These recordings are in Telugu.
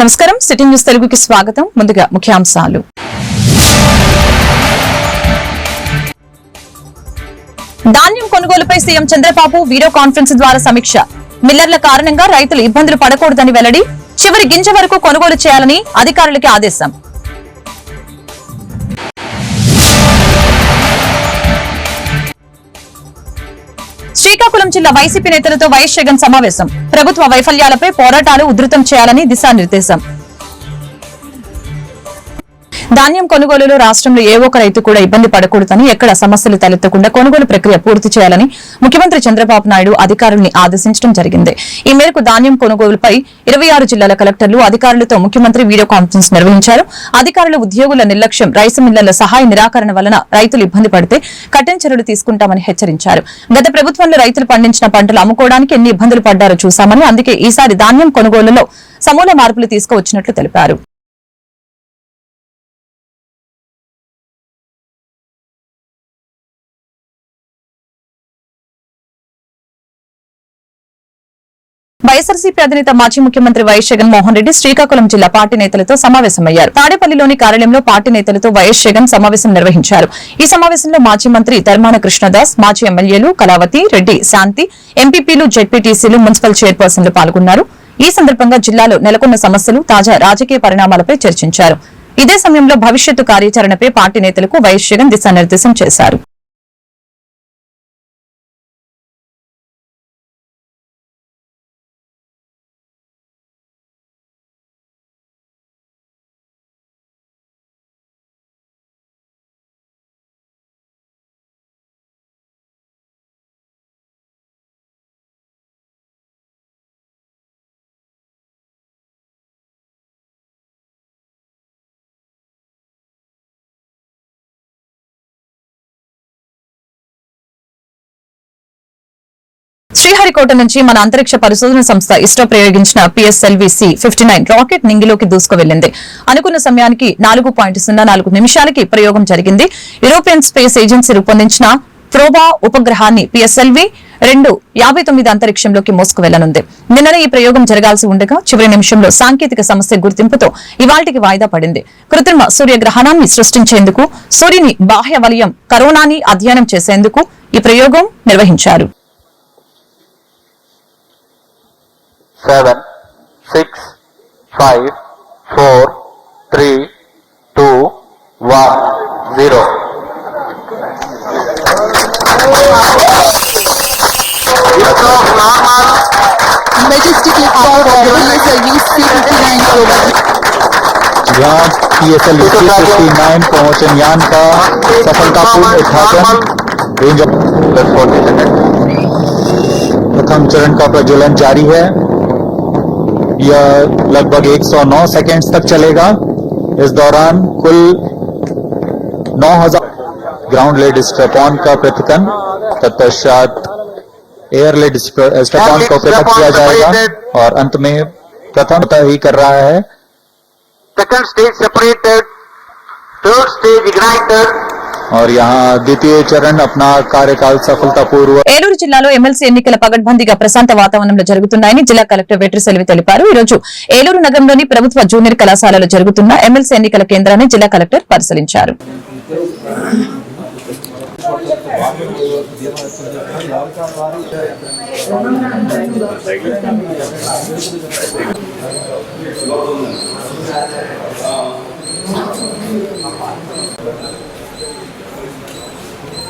నమస్కారం. సిటీ న్యూస్ తెలుగుకి స్వాగతం. ముందుగా ముఖ్యాంశాలు. ధాన్యం కొనుగోలుపై సీఎం చంద్రబాబు వీడియో కాన్ఫరెన్స్ ద్వారా సమీక్ష. మిల్లర్ల కారణంగా రైతులు ఇబ్బందులు పడకూడదని వెల్లడి చివరి గింజ వరకు కొనుగోలు చేయాలని అధికారులకి ఆదేశం. శ్రీకాకుళం జిల్లా వైసీపీ నేతలతో వైఎస్ జగన్ సమావేశం. ప్రభుత్వ వైఫల్యాలపై పోరాటాలు ఉధృతం చేయాలని దిశానిర్దేశం. ధాన్యం కొనుగోలులో రాష్ట్రంలో ఏ ఒక్క రైతు కూడా ఇబ్బంది పడకూడదని ఎక్కడ సమస్యలు తలెత్తకుండా కొనుగోలు ప్రక్రియ పూర్తి చేయాలని ముఖ్యమంత్రి చంద్రబాబు నాయుడు అధికారుల్ని ఆదేశించడం జరిగింది. ఈ మేరకు ధాన్యం కొనుగోలుపై ఇరవై ఆరు జిల్లాల కలెక్టర్లు అధికారులతో ముఖ్యమంత్రి వీడియో కాన్ఫరెన్స్ నిర్వహించారు. అధికారుల ఉద్యోగుల నిర్లక్ష్యం రైసు మిల్లర్ల సహాయ నిరాకరణ వలన రైతులు ఇబ్బంది పడితే కఠిన చర్యలు తీసుకుంటామని హెచ్చరించారు. గత ప్రభుత్వంలో రైతులు పండించిన పంటలు అమ్ముకోవడానికి ఎన్ని ఇబ్బందులు పడ్డారో చూశామని అందుకే ఈసారి ధాన్యం కొనుగోలులో సమూల మార్పులు తీసుకువచ్చినట్లు తెలిపారు. వైఎస్ఆర్సీపీ అధినేత మాజీ ముఖ్యమంత్రి వైఎస్ జగన్మోహన్ రెడ్డి శ్రీకాకుళం జిల్లా పార్టీ నేతలతో సమావేశమయ్యారు. తాడేపల్లిలోని కార్యాలయంలో పార్టీ నేతలతో వైఎస్ జగన్ సమావేశం నిర్వహించారు. ఈ సమావేశంలో మాజీ మంత్రి ధర్మాన కృష్ణదాస్ మాజీ ఎమ్మెల్యేలు కళావతి రెడ్డి శాంతి ఎంపీపీలు జెడ్పీటీసీలు మున్సిపల్ చైర్పర్సన్లు పాల్గొన్నారు. ఈ సందర్భంగా జిల్లాలో నెలకొన్న సమస్యలు తాజా రాజకీయ పరిణామాలపై చర్చించారు. ఇదే సమయంలో భవిష్యత్తు కార్యాచరణపై పార్టీ నేతలకు వైఎస్ జగన్ దిశానిర్దేశం చేశారు. శ్రీహరికోట నుంచి మన అంతరిక్ష పరిశోధన సంస్థ ఇస్రో ప్రయోగించిన PSLV C fifty nine rocket నింగిలోకి దూసుకువెళ్ళింది అనుకున్న సమయానికి నాలుగు పాయింట్ సున్నా నాలుగు నిమిషాలకి ప్రయోగం జరిగింది. యూరోపియన్ స్పేస్ ఏజెన్సీ రూపొందించిన ప్రోబా ఉపగ్రహాన్ని పిఎస్ఎల్వి రెండు యాభై తొమ్మిది అంతరిక్షంలోకి మోసుకు వెళ్ళనుంది నిన్ననే ఈ ప్రయోగం జరగాల్సి ఉండగా చివరి నిమిషంలో సాంకేతిక సమస్య గుర్తింపుతో ఇవాళకి వాయిదా పడింది. కృత్రిమ సూర్యగ్రహణాన్ని సృష్టించేందుకు సూర్యుని బాహ్య వలయం కరోనాని అధ్యయనం చేసేందుకు ఈ ప్రయోగం నిర్వహించారు. Seven six five four three two one zero का सफलतापूर्ण उद्घाटन रेंज प्रथम चरण का प्रज्वलन जारी है यह लगभग 109 सेकेंड्स तक चलेगा। इस दौरान कुल 9000 ग्राउंड लेड स्ट्रेपॉन का पृथकन तत्पश्चात एयर लेड स्ट्रेपॉन को पृथक किया जाएगा और अंत में प्रथम ही कर रहा है। Second stage separated third stage ignited. और यहाँ द्वितीय चरण अपना कार्यकाल सफलतापूर्वक ఏలూరు జిల్లాలో ఎమ్మెల్సీ ఎన్నికల పగడ్బందీగా ప్రశాంత వాతావరణంలో జరుగుతున్నాయని జిల్లా కలెక్టర్ వెట్రి సెల్వి తెలిపారు ఈ రోజు ఏలూరు నగరంలోని ప్రభుత్వ జూనియర్ కళాశాలలో జరుగుతున్న ఎమ్మెల్సీ ఎన్నికల కేంద్రాన్ని జిల్లా కలెక్టర్ పరిశీలించారు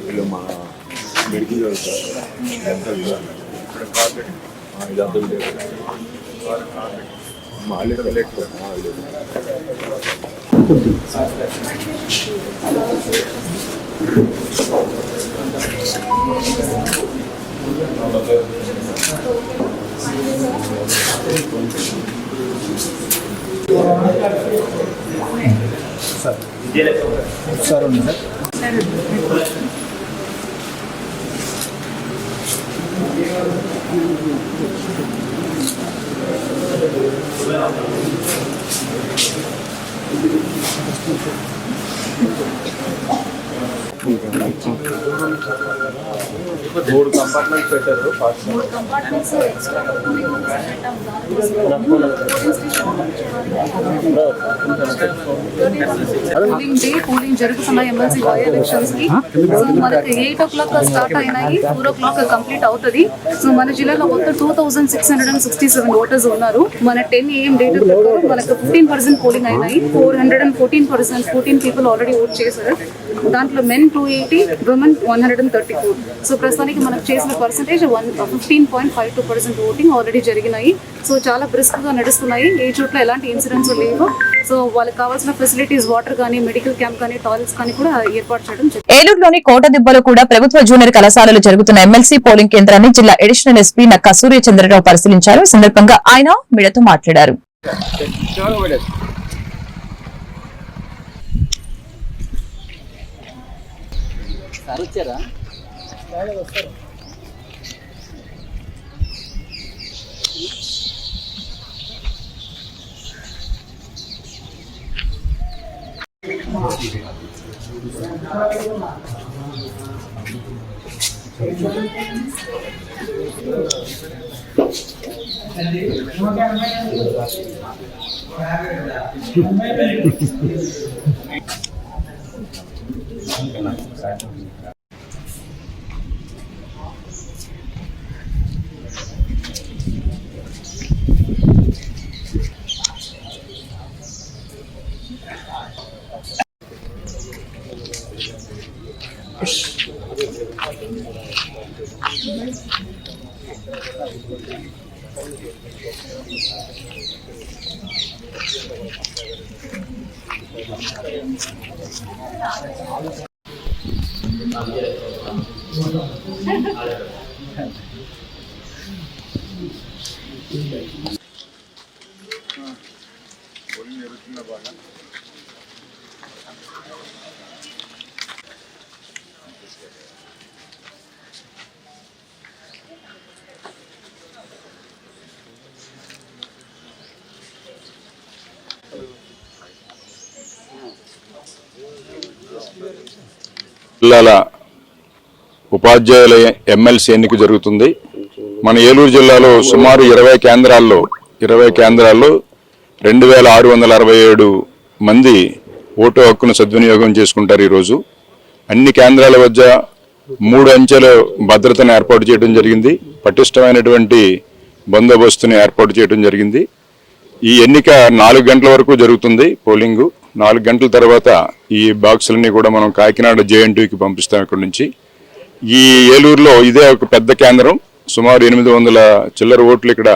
వీళ్ళు మా మెడికల్ చదువుతారు డెంటల్ ఇక్కడ కార్పెట్ ఇదంతా వీళ్ళే మా వాళ్ళు కలెక్ట్ మూడు కంపార్ట్మెంట్స్ పెట్టారు పోలింగ్ డే పోలింగ్ జరుగుతున్న ఎమ్మెల్సీ బై ఎలక్షన్స్కి. సో మనకి ఎయిట్ ఓ క్లాక్ స్టార్ట్ అయినాయి ఫోర్ ఓ క్లాక్ కంప్లీట్ అవుతుంది. సో మన జిల్లాలో మొత్తం two thousand six hundred and sixty seven voters ఉన్నారు. మన టెన్ ఏఎం డేటా ప్రకారం మనకు ఫిఫ్టీన్ పర్సెంట్ పోలింగ్ అయినాయి. Four hundred and fourteen percent fourteen people already vote చేశారు. దాంట్లో men two eighty women one hundred and thirty four so ప్రస్తుతానికి మనకు చేసిన percentage one fifteen point five two percent voting already జరిగినాయి. సో చాలా బ్రిస్క్గా నడుస్తున్నాయి. ఏ చోట్ల ఎలాంటి ఇన్సిడెంట్స్ లేవు. సో వాళ్ళకి కావాల్సిన ఫెసిలిటీస్ వాటర్ కానీ మెడికల్ క్యాంప్ కానీ టాయిలెట్స్ కానీ కూడా ఏర్పాటు చేయడం జరిగింది. ఏలూరులోని కోటదిబ్బలో కూడా ప్రభుత్వ జూనియర్ కళాశాలలో జరుగుతున్న ఎమ్మెల్సీ పోలింగ్ కేంద్రాన్ని జిల్లా అడిషనల్ ఎస్పీ నక్కా సూర్యచంద్రరావు పరిశీలించారు. ఈ సందర్భంగా ఆయన మీడియాతో మాట్లాడారు. సార్ వచ్చారా వస్తారు జిల్లాల ఉపాధ్యాయుల ఎమ్మెల్సీ ఎన్నిక జరుగుతుంది. మన ఏలూరు జిల్లాలో సుమారు ఇరవై కేంద్రాల్లో ఇరవై కేంద్రాల్లో రెండు వేల ఆరు వందల అరవై ఏడు మంది ఓటు హక్కును సద్వినియోగం చేసుకుంటారు ఈరోజు. అన్ని కేంద్రాల వద్ద మూడు అంచెల భద్రతను ఏర్పాటు చేయడం జరిగింది. పటిష్టమైనటువంటి బందోబస్తుని ఏర్పాటు చేయడం జరిగింది. ఈ ఎన్నిక నాలుగు గంటల వరకు జరుగుతుంది పోలింగు. నాలుగు గంటల తర్వాత ఈ బాక్సులన్నీ కూడా మనం కాకినాడ జేఎన్టీకి పంపిస్తాం ఇక్కడ నుంచి. ఈ ఏలూరులో ఇదే ఒక పెద్ద కేంద్రం. సుమారు ఎనిమిది వందల చిల్లర ఓట్లు ఇక్కడ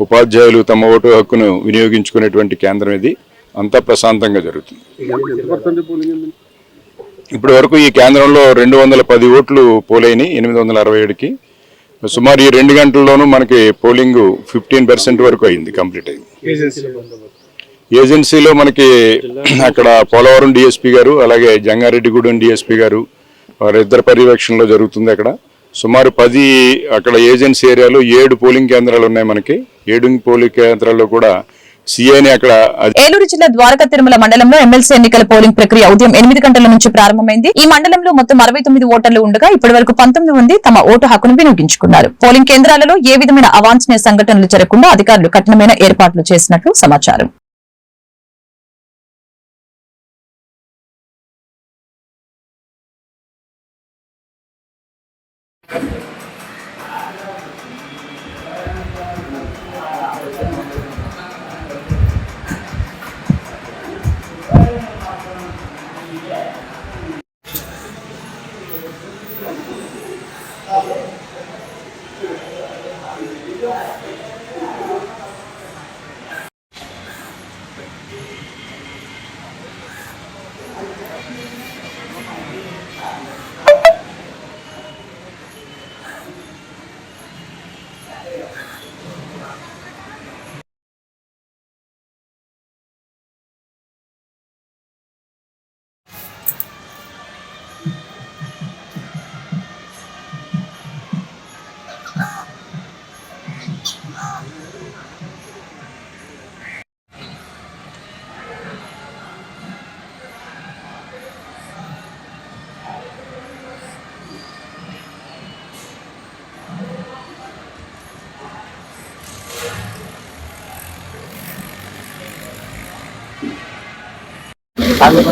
ఉపాధ్యాయులు తమ ఓటు హక్కును వినియోగించుకునేటువంటి కేంద్రం ఇది. అంతా ప్రశాంతంగా జరుగుతుంది. ఇప్పటి వరకు ఈ కేంద్రంలో రెండు వందల పది ఓట్లు పోలైనవి ఎనిమిది వందల అరవై ఏడుకి. సుమారు ఈ రెండు గంటల్లోనూ మనకి పోలింగ్ ఫిఫ్టీన్ పర్సెంట్ వరకు అయింది కంప్లీట్ అయింది. ఏజెన్సీలో మనకి అక్కడ పోలవరం డిఎస్పీ గారు అలాగే జంగారెడ్డిగూడెం డిఎస్పీ గారు వారిద్దరి పర్యవేక్షణలో జరుగుతుంది అక్కడ. సుమారు పది అక్కడ ఏజెన్సీ ఏరియాలో ఏడు పోలింగ్ కేంద్రాలు ఉన్నాయి మనకి. ఏడు పోలింగ్ కేంద్రాల్లో కూడా సిఐని అక్కడ ఏలూరు జిల్లా ద్వారకా తిరుమల మండలంలో ఎమ్మెల్సీ ఎన్నికల పోలింగ్ ప్రక్రియ ఉదయం ఎనిమిది గంటల నుంచి ప్రారంభమైంది. ఈ మండలంలో మొత్తం అరవై తొమ్మిది ఓటర్లు ఉండగా ఇప్పటి వరకు పంతొమ్మిది మంది తమ ఓటు హక్కును వినియోగించుకున్నారు. పోలింగ్ కేంద్రాలలో ఏ విధమైన అవాంఛనీయ సంఘటనలు జరగకుండా అధికారులు కఠినమైన ఏర్పాట్లు చేసినట్లు సమాచారం. あの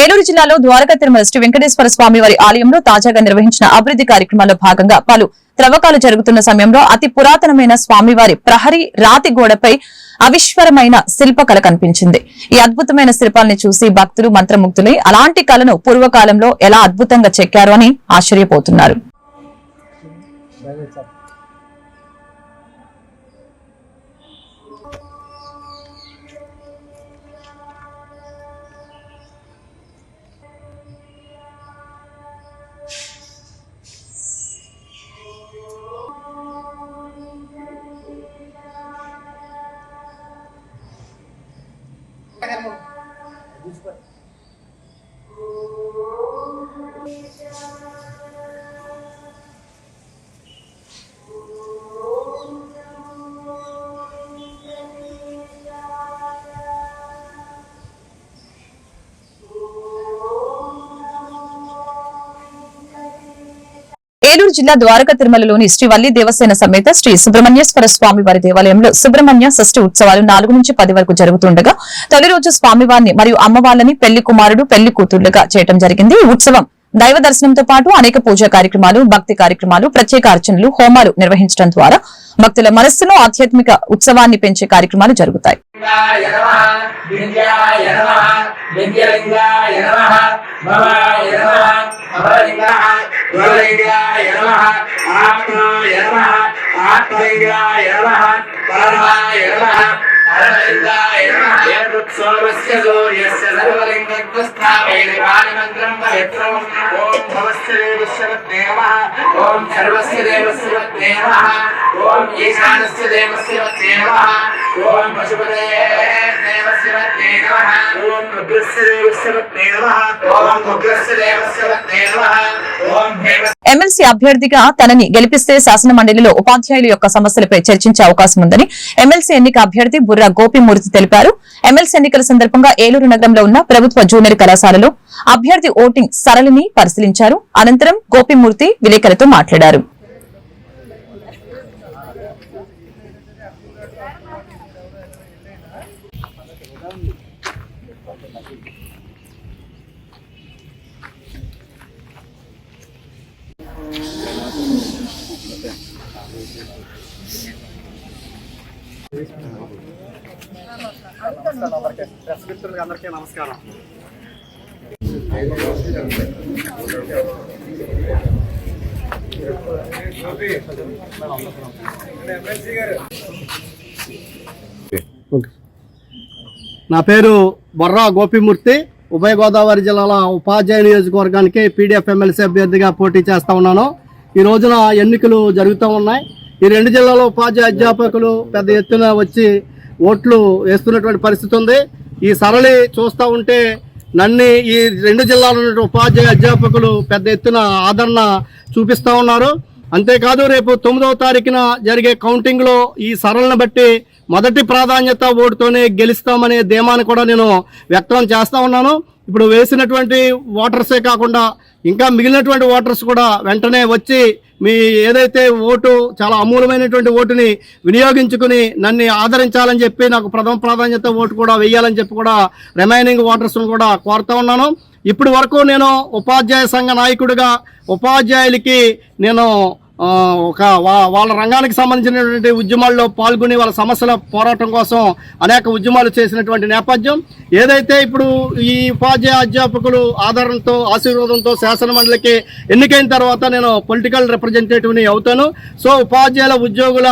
ఏలూరు జిల్లాలో ద్వారకా తిరుమల శ్రీ వెంకటేశ్వర స్వామి వారి ఆలయంలో తాజాగా నిర్వహించిన అభివృద్ధి కార్యక్రమాల్లో భాగంగా పలు త్రవ్వకాలు జరుగుతున్న సమయంలో అతి పురాతనమైన స్వామివారి ప్రహరీ రాతి గోడపై అవిశ్వరమైన శిల్పకళ కనిపించింది. ఈ అద్భుతమైన శిల్పాల్ని చూసి భక్తులు మంత్రముగ్ధులై అలాంటి కళను పూర్వకాలంలో ఎలా అద్భుతంగా చెక్కారు అని ఆశ్చర్యపోతున్నారు. ఏలూరు జిల్లా ద్వారకా తిరుమలలోని శ్రీ వల్లి దేవసేన సమేత శ్రీ సుబ్రహ్మణ్యేశ్వర స్వామి వారి దేవాలయంలో సుబ్రహ్మణ్య షష్ఠి ఉత్సవాలు నాలుగు నుంచి పది వరకు జరుగుతుండగా తొలి రోజు స్వామివారిని మరియు అమ్మవార్లని పెళ్ళి కుమారుడు పెళ్ళి కూతుళ్ళుగా చేయడం జరిగింది. ఈ ఉత్సవం దైవ దర్శనంతో పాటు అనేక పూజా కార్యక్రమాలు భక్తి కార్యక్రమాలు ప్రత్యేక అర్చనలు హోమాలు నిర్వహించడం ద్వారా భక్తుల మనస్సులో ఆధ్యాత్మిక ఉత్సవాన్ని పెంచే కార్యక్రమాలు జరుగుతాయి. లింగాయ సూర్యస్య సర్వలింగస్థాపయన పాణిమంత్రం ఓం భవస్య ఓం సర్వస్య ఓం ఈశానస్య ఓం పశుపతే ఓం ఓం ఉగ్రస్య ఓం ఎమ్మెల్సీ అభ్యర్థిగా తనని గెలిపిస్తే శాసన మండలిలో ఉపాధ్యాయుల యొక్క సమస్యలపై చర్చించే అవకాశం ఉందని ఎమ్మెల్సీ ఎన్నిక అభ్యర్థి బుర్ర గోపిమూర్తి తెలిపారు. ఎమ్మెల్సీ ఎన్నికల సందర్భంగా ఏలూరు నగరంలో ఉన్న ప్రభుత్వ జూనియర్ కళాశాలలో అభ్యర్థి ఓటింగ్ సరళిని పరిశీలించారు. అనంతరం గోపిమూర్తి విలేకరులతో మాట్లాడారు. నా పేరు బొర్రా గోపిమూర్తి ఉభయ గోదావరి జిల్లాల ఉపాధ్యాయ నియోజకవర్గానికి పీడీఎఫ్ ఎమ్మెల్సీ అభ్యర్థిగా పోటీ చేస్తా ఉన్నాను. ఈ రోజున ఎన్నికలు జరుగుతూ ఉన్నాయి. ఈ రెండు జిల్లాలో ఉపాధ్యాయ అధ్యాపకులు పెద్ద ఎత్తున వచ్చి ఓట్లు వేస్తున్నటువంటి పరిస్థితి ఉంది. ఈ సరళి చూస్తూ ఉంటే నన్ను ఈ రెండు జిల్లాల ఉన్న ఉపాధ్యాయ అధ్యాపకులు పెద్ద ఎత్తున ఆదరణ చూపిస్తూ ఉన్నారు. అంతేకాదు రేపు తొమ్మిదవ తారీఖున జరిగే కౌంటింగ్లో ఈ సరళను బట్టి మొదటి ప్రాధాన్యత ఓటుతోనే గెలుస్తామనే ధీమాను కూడా నేను వ్యక్తం చేస్తూ ఉన్నాను. ఇప్పుడు వేసినటువంటి ఓటర్సే కాకుండా ఇంకా మిగిలినటువంటి ఓటర్స్ కూడా వెంటనే వచ్చి మీ ఏదైతే ఓటు చాలా అమూలమైనటువంటి ఓటుని వినియోగించుకుని నన్ను ఆదరించాలని చెప్పి నాకు ప్రథమ ప్రాధాన్యత ఓటు కూడా వేయాలని చెప్పి కూడా రిమైనింగ్ ఓటర్స్ను కూడా కోరుతా ఉన్నాను. ఇప్పటి వరకు నేను ఉపాధ్యాయ సంఘ నాయకుడిగా ఉపాధ్యాయులకి నేను ఒక వా- వాళ్ళ రంగానికి సంబంధించినటువంటి ఉద్యమాల్లో పాల్గొని వాళ్ళ సమస్యల పోరాటం కోసం అనేక ఉద్యమాలు చేసినటువంటి నేపథ్యం. ఏదైతే ఇప్పుడు ఈ ఉపాధ్యాయ అధ్యాపకులు ఆదరణతో ఆశీర్వాదంతో శాసనమండలికి ఎన్నికైన తర్వాత నేను పొలిటికల్ రిప్రజెంటేటివ్ని అవుతాను. సో ఉపాధ్యాయుల ఉద్యోగుల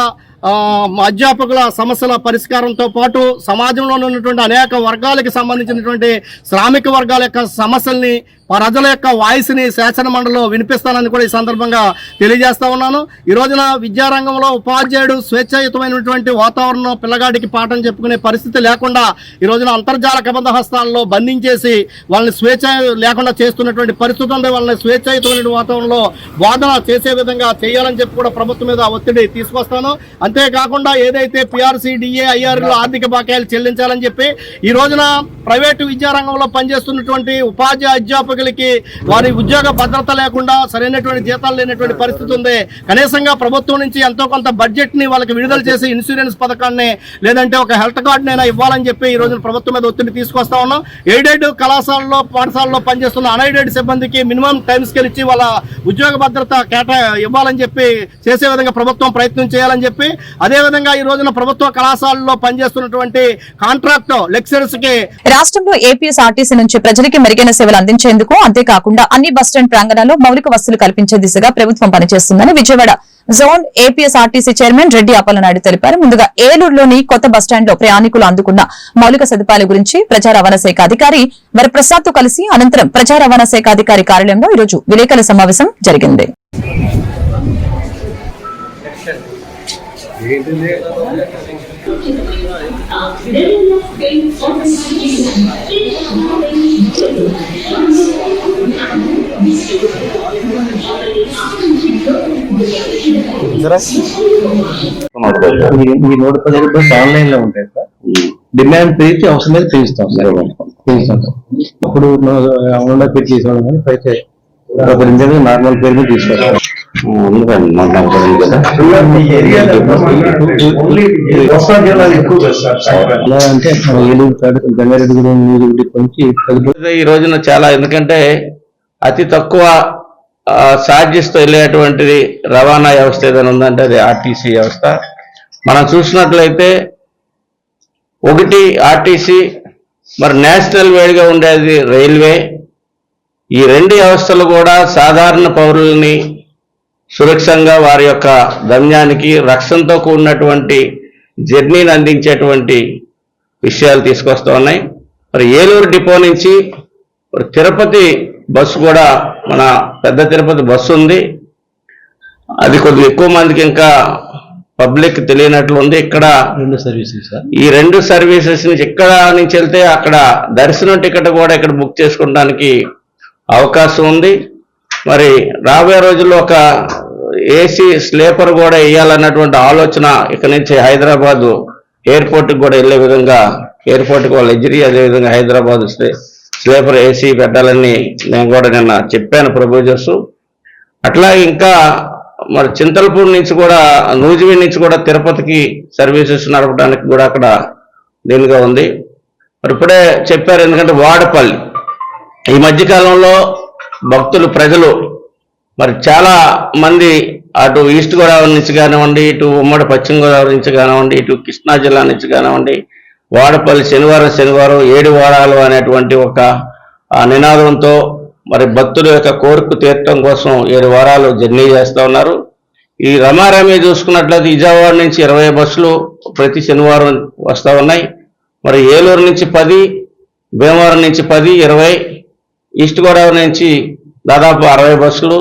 అధ్యాపకుల సమస్యల పరిష్కారంతో పాటు సమాజంలో ఉన్నటువంటి అనేక వర్గాలకు సంబంధించినటువంటి శ్రామిక వర్గాల యొక్క సమస్యల్ని ప్రజల యొక్క వాయిస్ని శాసనమండలిలో వినిపిస్తానని కూడా ఈ సందర్భంగా తెలియజేస్తా ఉన్నాను. ఈ రోజున విద్యారంగంలో ఉపాధ్యాయుడు స్వేచ్ఛాయుతమైనటువంటి వాతావరణం పిల్లగాడికి పాఠం చెప్పుకునే పరిస్థితి లేకుండా ఈ రోజున అంతర్జాల కబంధ హస్తాల్లో బంధించేసి వాళ్ళని స్వేచ్ఛ లేకుండా చేస్తున్నటువంటి పరిస్థితి ఉంది. వాళ్ళని స్వేచ్ఛాయుతమైన వాతావరణంలో బోధన చేసే విధంగా చేయాలని చెప్పి కూడా ప్రభుత్వం మీద ఒత్తిడి తీసుకొస్తాను. అంతేకాకుండా ఏదైతే పిఆర్సీ డిఏ ఐఆర్లు ఆర్థిక బకాయిలు చెల్లించాలని చెప్పి ఈ రోజున ప్రైవేటు విద్యారంగంలో పనిచేస్తున్నటువంటి ఉపాధ్యాయ అధ్యాపకులకి వారి ఉద్యోగ భద్రత లేకుండా సరైనటువంటి జీతాలు లేనటువంటి పరిస్థితి ఉంది. కనీసంగా ప్రభుత్వం నుంచి ఎంతో కొంత బడ్జెట్ని వాళ్ళకి విడుదల చేసి ఇన్సూరెన్స్ పథకాన్ని లేదంటే ఒక హెల్త్ కార్డు నైనా ఇవ్వాలని చెప్పి ఈ రోజున ప్రభుత్వం మీద ఒత్తిడి తీసుకొస్తా ఉన్నాం. ఎయిడెడ్ కళాశాలలో పాఠశాలలో పనిచేస్తున్న అన్ఎయిడెడ్ సిబ్బందికి మినిమం టైం స్కేల్ ఇచ్చి వాళ్ళ ఉద్యోగ భద్రత కేటా ఇవ్వాలని చెప్పి చేసే విధంగా ప్రభుత్వం ప్రయత్నం చేయాలని చెప్పి అదేవిధంగా ఈ రోజున ప్రభుత్వ కళాశాలలో పనిచేస్తున్నటువంటి కాంట్రాక్ట్ లెక్చరర్స్కి రాష్ట్రంలో ఏపీఎస్ఆర్టీసీ నుంచి ప్రజలకి మెరుగైన సేవలు అందించేందుకు అంతేకాకుండా అన్ని బస్టాండ్ ప్రాంగణాల్లో మౌలిక వసతులు కల్పించే దిశగా ప్రభుత్వం పనిచేస్తుందని Vijayawada zone APSRTC chairman Reddy Appalanaidu తెలిపారు. ముందుగా ఏలూరులోని కొత్త బస్టాండ్లో ప్రయాణికులు అందుకున్న మౌలిక సదుపాయాల గురించి ప్రజా రవాణా శాఖ అధికారి వరప్రసాద్తో కలిసి అనంతరం ప్రజా రవాణా శాఖ అధికారి కార్యాలయంలో ఈరోజు విలేకరుల సమావేశం జరిగింది. ఈ నూట పది రూపాయలు ఆన్లైన్లో ఉంటాయి సార్ డిమాండ్ పెరిగితే అవసరం మీద పెంచుతాం. సార్ పెంచుతాం. అప్పుడు అవునా పెట్టి తీసుకోవడం కానీ అయితే ఒక నార్మల్ పేరు మీద తీసుకోవాలి అంటే ఈ రోజున చాలా ఎందుకంటే అతి తక్కువ ఛార్జెస్తో వెళ్ళేటువంటిది రవాణా వ్యవస్థ ఏదైనా ఉందంటే అది ఆర్టీసీ వ్యవస్థ. మనం చూసినట్లయితే ఒకటి ఆర్టీసీ మరి నేషనల్ వేడిగా ఉండేది రైల్వే. ఈ రెండు వ్యవస్థలు కూడా సాధారణ పౌరుల్ని సురక్షంగా వారి యొక్క గమ్యానికి రక్షణతో కూడినటువంటి జర్నీని అందించేటువంటి విషయాలు తీసుకొస్తా ఉన్నాయి. మరి ఏలూరు డిపో నుంచి మరి తిరుపతి బస్సు కూడా మన పెద్ద తిరుపతి బస్సు ఉంది. అది కొద్దిగా ఎక్కువ మందికి ఇంకా పబ్లిక్ తెలియనట్లు ఉంది. ఇక్కడ రెండు సర్వీసెస్ సార్. ఈ రెండు సర్వీసెస్ నుంచి ఇక్కడ నుంచి వెళ్తే అక్కడ దర్శనం టికెట్ కూడా ఇక్కడ బుక్ చేసుకోవడానికి అవకాశం ఉంది. మరి రాబోయే రోజుల్లో ఒక ఏసీ స్లీపర్ కూడా వేయాలన్నటువంటి ఆలోచన ఇక్కడ నుంచి హైదరాబాదు ఎయిర్పోర్ట్కి కూడా వెళ్ళే విధంగా ఎయిర్పోర్ట్కి వాళ్ళు ఎజిరి అదేవిధంగా హైదరాబాద్ స్లీపర్ ఏసీ పెట్టాలని నేను కూడా నిన్న చెప్పాను ప్రపోజర్స్ అట్లా ఇంకా మరి చింతలపూడి నుంచి కూడా నూజివీ నుంచి కూడా తిరుపతికి సర్వీసెస్ నడపడానికి కూడా అక్కడ దీనిగా ఉంది. మరి ఇప్పుడే చెప్పారు ఎందుకంటే వాడపల్లి. ఈ మధ్యకాలంలో భక్తులు ప్రజలు మరి చాలా మంది అటు ఈస్ట్ గోదావరి నుంచి కానివ్వండి ఇటు ఉమ్మడి పశ్చిమ గోదావరి నుంచి కానివ్వండి ఇటు కృష్ణా జిల్లా నుంచి కానివ్వండి వాడపల్లి శనివారం శనివారం ఏడు వారాలు అనేటువంటి ఒక నినాదంతో మరి భక్తుల యొక్క కోరిక తీర్చడం కోసం ఏడు వారాలు జర్నీ చేస్తూ ఉన్నారు. ఈ రమారమి చూసుకున్నట్లయితే విజయవాడ నుంచి ఇరవై బస్సులు ప్రతి శనివారం వస్తూ ఉన్నాయి. మరి ఏలూరు నుంచి పది భీమవరం నుంచి పది ఇరవై ఈస్ట్ గోదావరి నుంచి దాదాపు అరవై బస్సులు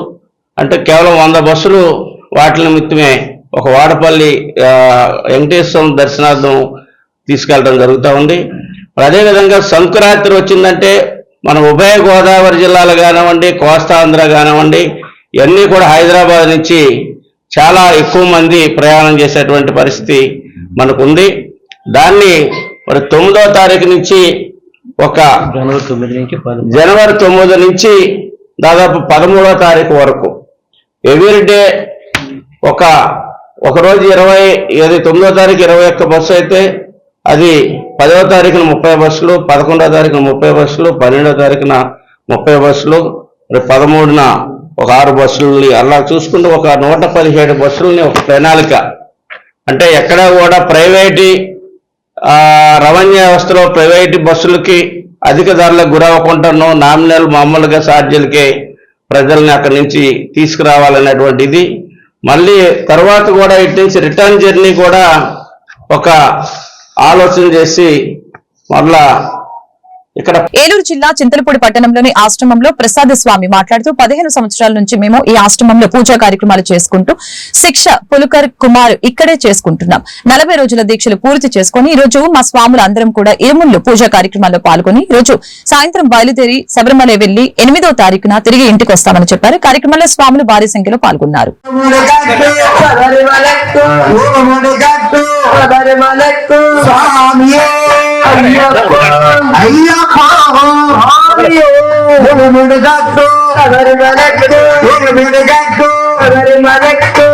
అంటే కేవలం వంద బస్సులు వాటి నిమిత్తమే ఒక వాడపల్లి ఆ, వెంకటేశ్వర స్వామి దర్శనార్థం తీసుకెళ్ళడం జరుగుతూ ఉంది. అదేవిధంగా సంక్రాంతి వచ్చిందంటే మన ఉభయ గోదావరి జిల్లాలు కానివ్వండి కోస్తాంధ్ర కానివ్వండి ఇవన్నీ కూడా హైదరాబాద్ నుంచి చాలా ఎక్కువ మంది ప్రయాణం చేసేటువంటి పరిస్థితి మనకుంది. దాన్ని మరి తొమ్మిదో తారీఖు నుంచి ఒక జనవరి తొమ్మిది నుంచి పది జనవరి తొమ్మిది నుంచి దాదాపు పదమూడో తారీఖు వరకు. ఎవ్రీ డే ఒక ఒక రోజు ఇరవై ఏది తొమ్మిదో తారీఖు ఇరవై ఒక్క బస్సు అయితే అది పదవ తారీఖున ముప్పై బస్సులు పదకొండో తారీఖున ముప్పై బస్సులు పన్నెండో తారీఖున ముప్పై బస్సులు పదమూడున ఒక ఆరు బస్సులని అలా చూసుకుంటూ ఒక నూట పదిహేడు బస్సులని ఒక ప్రణాళిక. అంటే ఎక్కడ కూడా ప్రైవేటీ రవాణా వ్యవస్థలో ప్రైవేట్ బస్సులకి అధిక ధరలకు గురవ్వకుండాను నామినల్ మామూలుగా ఛార్జీలకే ప్రజల్ని అక్కడి నుంచి తీసుకురావాలనేటువంటి ఇది మళ్ళీ తర్వాత కూడా ఇటు నుంచి రిటర్న్ జర్నీ కూడా ఒక ఆలోచన చేసి మళ్ళా ఇక్కడ ఏలూరు జిల్లా చింతలపూడి పట్టణంలోని ఆశ్రమంలో ప్రసాద స్వామి మాట్లాడుతూ పదిహేను సంవత్సరాల నుంచి మేము ఈ ఆశ్రమంలో పూజా కార్యక్రమాలు చేసుకుంటూ శిక్ష పులుకర్ కుమార్ ఇక్కడే చేసుకుంటున్నాం. నలభై రోజుల దీక్షలు పూర్తి చేసుకుని ఈ రోజు మా స్వాములు అందరం కూడా ఇరుముళ్ళు పూజా కార్యక్రమాల్లో పాల్గొని ఈ రోజు సాయంత్రం బయలుదేరి శబరిమల వెళ్ళి ఎనిమిదో తారీఖున తిరిగి ఇంటికి వస్తామని చెప్పారు. కార్యక్రమంలో స్వాములు భారీ సంఖ్యలో పాల్గొన్నారు. ಮುಳುಗಟ್ಟು ಅವರು ಮನಕ್ಕು ಮುಳುಗಟ್ಟು ಅವರು ಮನಕ್ಕು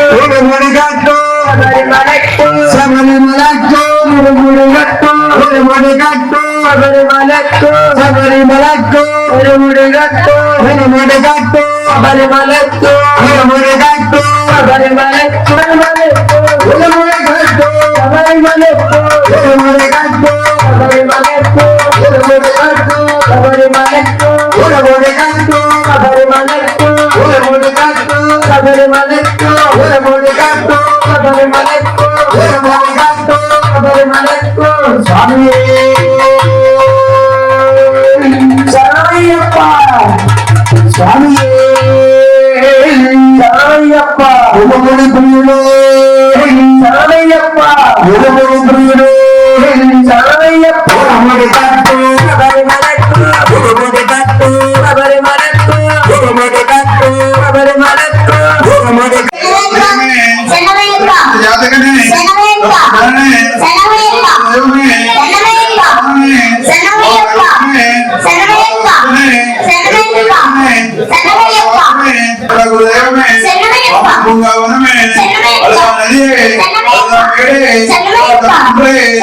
ಮುಳುಗಟ್ಟು ಅವರು ಮನಕ್ಕು ಸಮರಿ ಮಲಕ್ಕು ಮುಳುಗುಡುಗಟ್ಟು ಅವರು ಮುಳುಗಟ್ಟು ಅವರು ಮಲಕ್ಕು ಸಮರಿ ಮಲಕ್ಕು ಅವರು ಮುಳುಗಟ್ಟು ಅವರು ಮುಳುಗಟ್ಟು ಅವರು ಮಲಕ್ಕು ಅವರು ಮುಳುಗಟ್ಟು ಅವರು ಮಲಕ್ಕು ಅವರು ಮಲಕ್ಕು ಅವರು ಮುಳುಗಟ್ಟು ಅವರು ಮಲಕ್ಕು ಅವರು ಮುಳುಗಟ್ಟು சுவாமியே. Siyempre,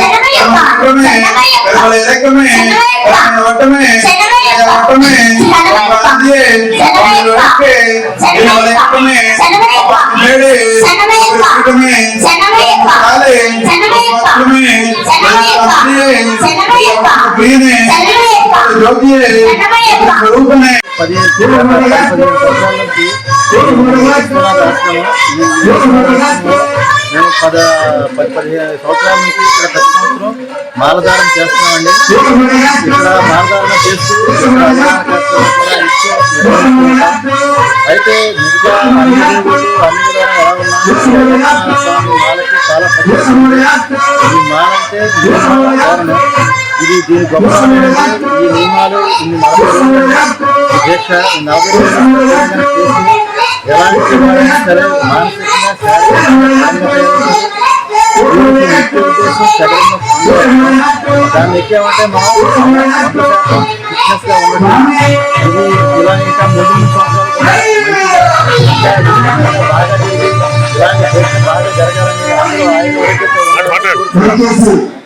పదిహేను పదిహేను సంవత్సరాల నుంచి మేము పద పది పదిహేను సంవత్సరాల నుంచి ఇక్కడ ప్రతి సంవత్సరం మాలధారం చేస్తున్నామండి ఇక్కడ మాలధారణ చేస్తూ ఇక్కడ అన్నదాన కార్యక్రమాలు కూడా ఇచ్చే నిర్వహిస్తుంటాం. అయితే మిగతా అన్ని దేవుళ్ళు అన్ని విధాలు ఎలా ఉన్నా స్వామి మాలకి చాలా ప్రత్యేకత ఈ మాల అంటే నియమాల ధారణ ఇది దీని గొప్ప ఏంటంటే ఈ నియమాలు ఇన్ని నలభై రోజులు ఈ దీక్ష ఈ నలభై రోజులు చేసి ఎలాంటి వారైనా సరే మానసికంగా శారీరకంగా దీనికి ముఖ్య ఉద్దేశం శరీరంలో పొందాలి. దాన్ని ఎక్కామంటే మనం ఫిట్నెస్గా ఉండటం ఇది ఇలా ఇంకా ముందు ముందు సంవత్సరాలు కూడా మంచిగా ఇంకా బాగా చేసి ఇలాంటి దీక్ష బాగా జరగాలని అందరూ ఆయన కోరుకుంటూ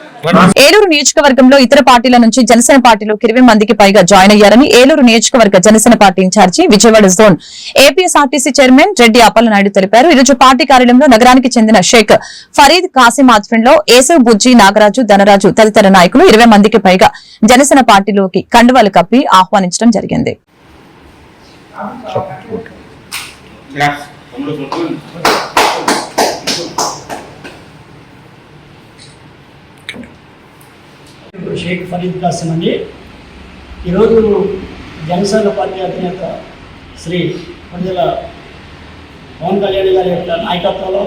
ఏలూరు నియోజకవర్గంలో ఇతర పార్టీల నుంచి జనసేన పార్టీలోకి ఇరవై మందికి పైగా జాయిన్ అయ్యారని ఏలూరు నియోజకవర్గ Janasena party incharge Vijayawada zone APSRTC chairman Reddy Appalanaidu తెలిపారు. ఈరోజు పార్టీ కార్యాలయంలో నగరానికి చెందిన షేక్ ఫరీద్ కాసిం ఆధ్వర్యంలో ఏసవ్ బుజ్జి నాగరాజు ధనరాజు తదితర నాయకులు ఇరవై మందికి పైగా జనసేన పార్టీలోకి కండువాలు కప్పి ఆహ్వానించడం జరిగింది. షేక్ ఫరీద్ కాసిం అండి. ఈరోజు జనసేన పార్టీ అధినేత శ్రీ ప్రజల పవన్ కళ్యాణ్ గారి యొక్క నాయకత్వంలో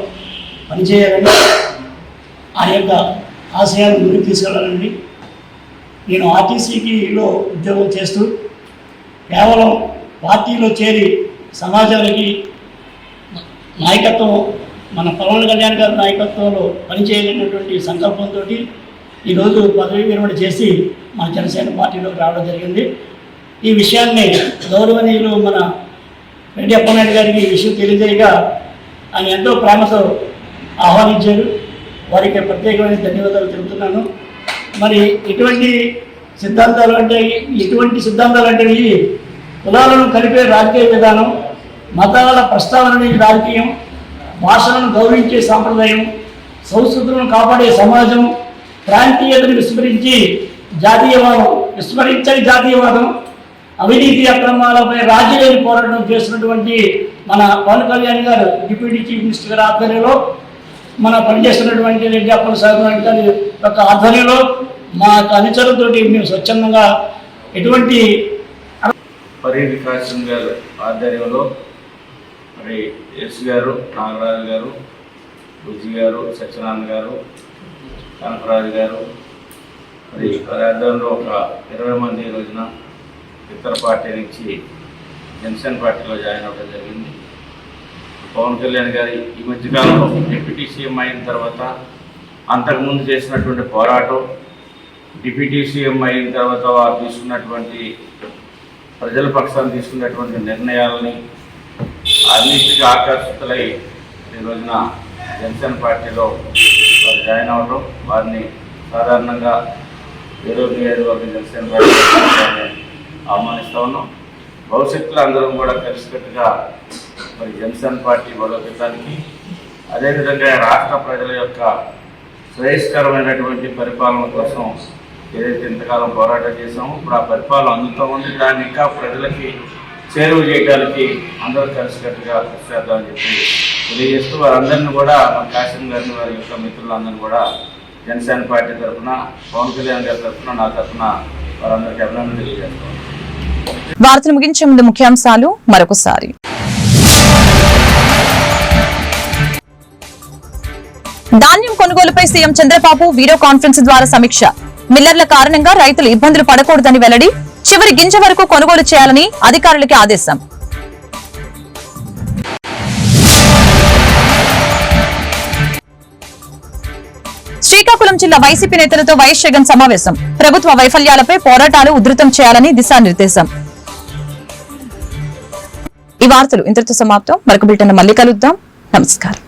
పనిచేయాలని ఆ యొక్క ఆశయాన్ని ముందుకు తీసుకెళ్ళాలండి. నేను ఆర్టీసీకిలో ఉద్యోగం చేస్తూ కేవలం పార్టీలో చేరి సమాజానికి నాయకత్వం మన పవన్ కళ్యాణ్ గారి నాయకత్వంలో పనిచేయలేనటువంటి సంకల్పంతో ఈరోజు పదవి విరమణ చేసి మన జనసేన పార్టీలోకి రావడం జరిగింది. ఈ విషయాన్ని గౌరవనీయులు మన రెడ్డి అప్పనాయుడు గారికి ఈ విషయం తెలియజేయగా ఆయన ఎంతో ప్రేమతో ఆహ్వానించారు. వారికి ప్రత్యేకమైన ధన్యవాదాలు తెలుపుతున్నాను. మరి ఇటువంటి సిద్ధాంతాలు అంటే ఇటువంటి సిద్ధాంతాలు అంటే ఇవి కులాలను కలిపే రాజకీయ విధానం మతాల ప్రస్తావన రాజకీయం భాషలను గౌరవించే సాంప్రదాయం సంస్కృతులను కాపాడే సమాజం ప్రాంతీయతను విస్మరించి జాతీయవాదం విస్మరించని జాతీయవాదం అవినీతి అక్రమాలపై రాజీలేని పోరాటం చేస్తున్నటువంటి మన పవన్ కళ్యాణ్ గారు డిప్యూటీ చీఫ్ మినిస్టర్ గారి ఆధ్వర్యంలో మన పనిచేస్తున్నటువంటి రెడ్డి అప్పల సాగు గారి యొక్క ఆధ్వర్యంలో మా యొక్క అనుచరులతోటి మేము స్వచ్ఛందంగా ఎటువంటి పరి వికాస్ గారు ఆధ్వర్యంలో మరి ఎస్ గారు నాగరాజు గారు బుజ్జి గారు సత్యనారాయణ గారు కనకరాజు గారు మరి వారి ఒక ఇరవై మంది రోజున ఇతర పార్టీ నుంచి జనసేన పార్టీలో జాయిన్ అవ్వడం జరిగింది. పవన్ కళ్యాణ్ గారి ఈ మధ్యకాలంలో డిప్యూటీ సీఎం అయిన తర్వాత అంతకుముందు చేసినటువంటి పోరాటం డిప్యూటీ సీఎం అయిన తర్వాత వారు తీసుకున్నటువంటి ప్రజల పక్షాన్ని తీసుకున్నటువంటి నిర్ణయాలని అన్నిటికీ ఆకర్షితులై ఈ రోజున జనసేన పార్టీలో జాయిన్ అవ్వడం వారిని సాధారణంగా ఏలూరు నియోజకవర్గం జనసేన ఆహ్వానిస్తూ ఉన్నాం. భవిష్యత్తులో అందరం కూడా కలిసికట్టుగా మరి జనసేన పార్టీ బలోపేతానికి అదేవిధంగా రాష్ట్ర ప్రజల యొక్క శ్రేయస్కరమైనటువంటి పరిపాలన కోసం ఏదైతే ఇంతకాలం పోరాటం చేసామో ఇప్పుడు ఆ పరిపాలన అందుతూ ఉంది. దాన్ని ఇంకా ప్రజలకి చేరువ చేయడానికి అందరూ కలిసికట్టుగా కృషి చేద్దామని చెప్పి తెలియజేస్తూ వారందరినీ కూడా మన కాశీం గారిని వారి యొక్క మిత్రులందరినీ కూడా జనసేన పార్టీ తరఫున పవన్ కళ్యాణ్ గారి తరఫున నా తరఫున వారందరికీ అభినందనలు తెలియజేస్తాం వార్తను ముగించే ముందు ముఖ్యాంశాలు మరొకసారి. ధాన్యం కొనుగోలుపై సీఎం చంద్రబాబు వీడియో కాన్ఫరెన్స్ ద్వారా సమీక్ష. మిల్లర్ల కారణంగా రైతులు ఇబ్బందులు పడకూడదని వెల్లడి చివరి గింజ వరకు కొనుగోలు చేయాలని అధికారులకి ఆదేశం. శ్రీకాకుళం జిల్లా వైసీపీ నేతలతో వైఎస్ జగన్ సమావేశం. ప్రభుత్వ వైఫల్యాలపై పోరాటాలు ఉధృతం చేయాలని దిశానిర్దేశం. ఈ వార్తలు ఇంతటితో సమాప్తం. మరొక బిల్టన్ మళ్ళీ కలుద్దాం. నమస్కారం.